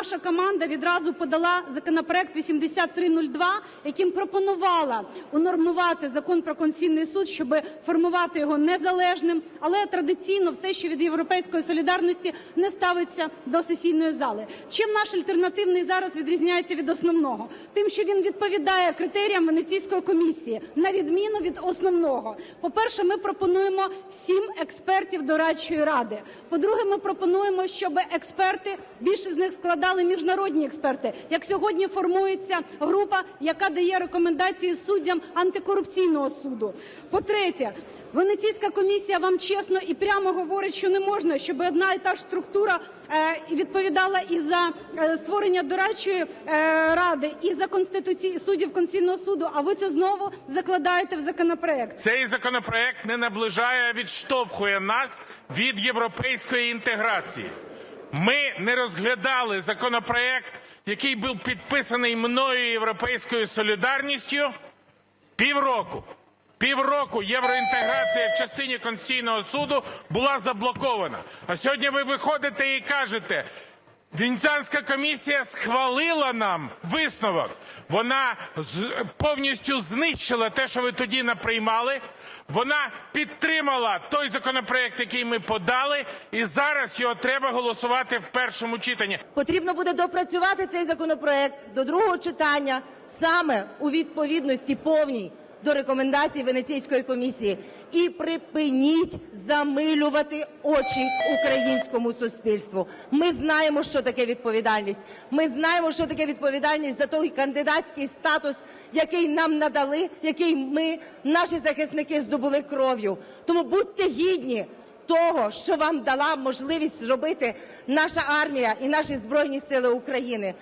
наша команда відразу подала законопроект 8302, яким пропонувала унормувати Закон про Конституційний Суд, щоб формувати його незалежним. Але традиційно все, що від "Європейської солідарності", не ставиться до сесійної зали. Чим наш альтернативний зараз відрізняється від основного? Тим, що він відповідає критеріям Венеційської комісії, на відміну від основного. По-перше, ми пропонуємо сім експертів дорадчої ради. По-друге, ми пропонуємо, щоб експерти, більше з них складали міжнародні експерти, як сьогодні формується група, яка дає рекомендації суддям антикорупційного суду. По-третє, Венеційська комісія вам чесно і прямо говорить, що не можна, щоб одна і та ж структура е, відповідала і за е, створення дорадчої е, ради, і за суддів Конституційного суду. А ви це знову закладаєте в законопроект. Цей законопроект не наближає, а відштовхує нас від європейської інтеграції. Ми не розглядали законопроект, який був підписаний мною європейською солідарністю півроку. Півроку євроінтеграція в частині Конституційного суду була заблокована. А сьогодні ви виходите і кажете, Венеціанська комісія схвалила нам висновок. Вона повністю знищила те, що ви тоді наприймали. Вона підтримала той законопроект, який ми подали, і зараз його треба голосувати в першому читанні. Потрібно буде допрацювати цей законопроект до другого читання саме у відповідності повній до рекомендацій Венеційської комісії. І припиніть замилювати очі українському суспільству. Ми знаємо, що таке відповідальність. Ми знаємо, що таке відповідальність за той кандидатський статус, який нам надали, який ми, наші захисники, здобули кров'ю. Тому будьте гідні того, що вам дала можливість зробити наша армія і наші збройні сили України.